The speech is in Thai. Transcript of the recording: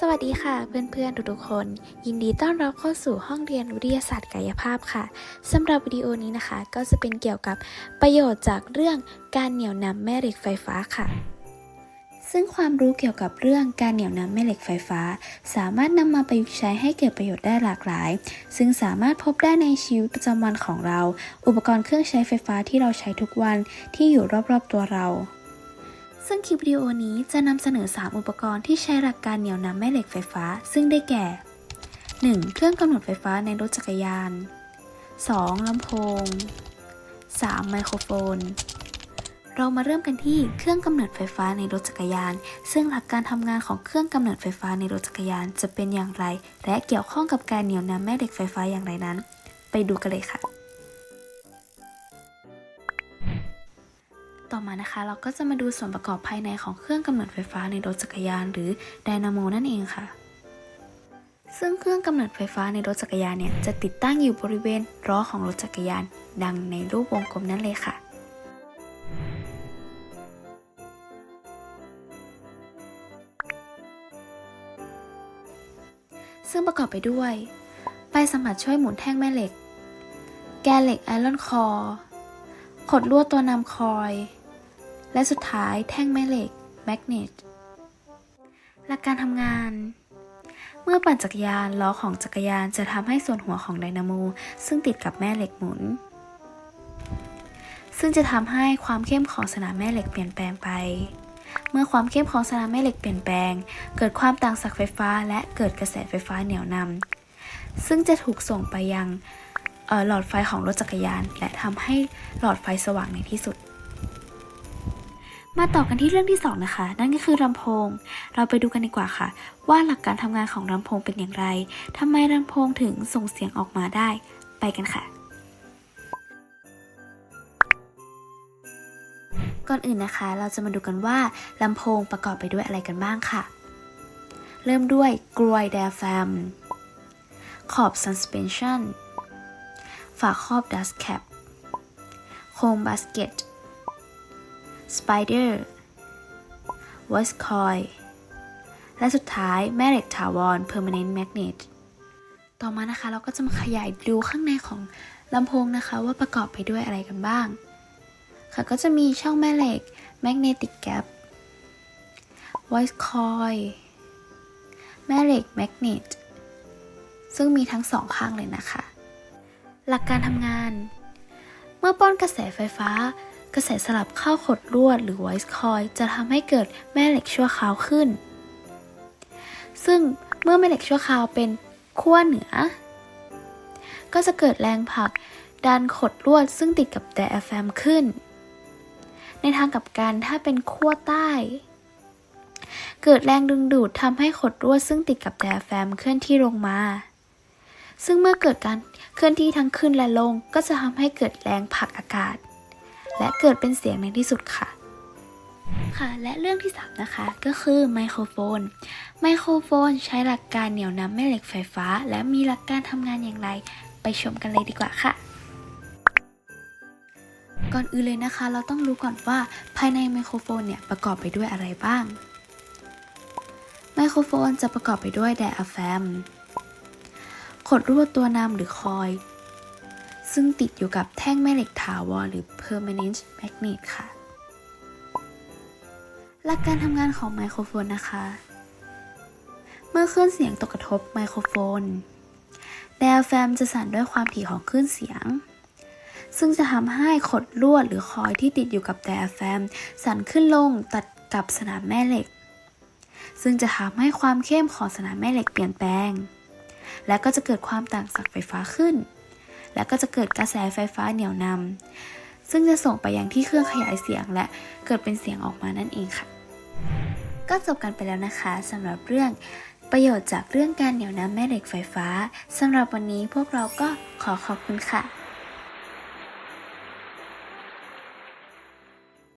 สวัสดีค่ะเพื่อนๆทุกๆคน ยินดีต้อนรับเข้าสู่ห้องเรียนวิทยาศาสตร์กายภาพค่ะสำหรับวิดีโอนี้นะคะ ก็จะเป็นเกี่ยวกับประโยชน์จากเรื่องการเหนี่ยวนำแม่เหล็กไฟฟ้าค่ะ ซึ่งความรู้เกี่ยวกับเรื่องการเหนี่ยวนำแม่เหล็กไฟฟ้า สามารถนำมาประยุกต์ใช้ให้เกิดประโยชน์ได้หลากหลาย ซึ่งสามารถพบได้ในชีวิตประจำวันของเรา อุปกรณ์เครื่องใช้ไฟฟ้าที่เราใช้ทุกวันที่อยู่รอบๆตัวเรา ซึ่งคลิปวิดีโอนี้จะนำเสนอ 3 อุปกรณ์ที่ใช้หลักการเหนี่ยวนำแม่เหล็กไฟฟ้า ซึ่งได้แก่ 1. เครื่องกำเนิดไฟฟ้าในรถจักรยาน 2. ลำโพง 3. ไมโครโฟน เรามาเริ่มกันที่เครื่องกำเนิดไฟฟ้าในรถจักรยาน ซึ่งหลักการทำงานของเครื่องกำเนิดไฟฟ้าในรถจักรยาน จะเป็นอย่างไร และเกี่ยวข้องกับการเหนี่ยวนำแม่เหล็กไฟฟ้าอย่างไรนั้น ไปดูกันเลยค่ะ ต่อมานะคะเราก็จะมาดูส่วนประกอบภายในของเครื่องกำเนิดไฟฟ้าในรถจักรยานหรือไดนาโมนั่นเองค่ะ ซึ่งเครื่องกำเนิดไฟฟ้าในรถจักรยานเนี่ยจะติดตั้งอยู่บริเวณล้อของรถจักรยาน ดังในรูปวงกลมนั่นเลยค่ะซึ่งประกอบไปด้วยไปสัมผัสช่วยหมุนแท่งแม่เหล็ก แกนเหล็กไอรอนคอร์ขดลวดตัวนำคอย และสุดท้ายแท่งแม่เหล็กแมกเนตหลักการทำงาน เมื่อปั่นจักรยานล้อของจักรยานจะทำให้ส่วนหัวของไดนาโมซึ่งติดกับแม่เหล็กหมุน ซึ่งจะทำให้ความเข้มของสนามแม่เหล็กเปลี่ยนแปลงไป เมื่อความเข้มของสนามแม่เหล็กเปลี่ยนแปลง เกิดความต่างศักย์ไฟฟ้า และเกิดกระแสไฟฟ้าเหนี่ยวนำซึ่งจะถูกส่งไปยังหลอดไฟของรถจักรยาน และทำให้หลอดไฟสว่างในที่สุด มาต่อกันที่เรื่องที่ 2 นะคะ นั่นก็คือลำโพง เราไปดูกันดีกว่าค่ะ ว่าหลักการทำงานของลำโพงเป็นอย่างไรทำไมลำโพงถึงส่งเสียงออกมาได้ ไปกันค่ะ ก่อนอื่นนะคะ เราจะมาดูกันว่าลำโพงประกอบไปด้วยอะไรกันบ้างค่ะ เริ่มด้วยกลวยไดอะแฟมขอบ suspension ฝาครอบ dust cap โคม basket spider voice coil และสุดท้ายแม่เหล็กถาวร permanent magnet ต่อมานะคะเราก็จะมาขยายดูข้างในของลำโพงนะคะว่าประกอบไปด้วยอะไรกันบ้าง ค่ะก็จะมีช่องแม่เหล็ก magnetic gap voice coil แม่เหล็ก magnet ซึ่งมีทั้งสองข้างเลยนะคะ หลักการทำงาน เมื่อป้อนกระแสไฟฟ้า กระแสสลับเข้าขดลวดหรือ voice coil จะทำให้เกิดแม่เหล็กชั่วคราวขึ้น ซึ่งเมื่อแม่เหล็กชั่วคราวเป็นขั้วเหนือ ก็จะเกิดแรงผลักดันขดลวดซึ่งติดกับไดอะแฟมขึ้น ในทางกับกันถ้าเป็นขั้วใต้ เกิดแรงดึงดูดทำให้ขดลวดซึ่งติดกับไดอะแฟมเคลื่อนที่ลงมา ซึ่งเมื่อเกิดการเคลื่อนที่ทั้งขึ้นและลงก็จะทำให้เกิดแรงผลักอากาศ และเกิดเป็นเสียงในที่สุดค่ะค่ะและเรื่องที่ 3 นะคะก็คือไมโครโฟน ไมโครโฟนใช้หลักการเหนี่ยวนำแม่เหล็กไฟฟ้า และมีหลักการทำงานอย่างไร ไปชมกันเลยดีกว่าค่ะ ก่อนอื่นเลยนะคะ เราต้องรู้ก่อนว่าภายในไมโครโฟนเนี่ยประกอบไปด้วยอะไรบ้าง ไมโครโฟนจะประกอบไปด้วยไดอะแฟมขดลวดตัวนำหรือคอย ซึ่งติดอยู่กับแท่งแม่เหล็กถาวรหรือ permanent magnet ค่ะ หลักการทำงานของไมโครโฟนนะคะ เมื่อคลื่นเสียงตกกระทบไมโครโฟน ไดอะแฟมจะสั่นด้วยความถี่ของคลื่นเสียง ซึ่งจะทำให้ขดลวดหรือคอยที่ติดอยู่กับไดอะแฟม สั่นขึ้นลงตัดกับสนามแม่เหล็ก ซึ่งจะทำให้ความเข้มของสนามแม่เหล็กเปลี่ยนแปลงและก็จะเกิดความต่างศักย์ไฟฟ้าขึ้น และก็จะเกิดกระแสไฟฟ้าเหนี่ยวนำซึ่งจะส่งไปยังที่เครื่องขยายเสียงและเกิดเป็นเสียงออกมานั่นเองค่ะ ก็จบกันไปแล้วนะคะสำหรับเรื่องประโยชน์จากเรื่องการเหนี่ยวนำแม่เหล็กไฟฟ้าสำหรับวันนี้พวกเราก็ขอขอบคุณค่ะ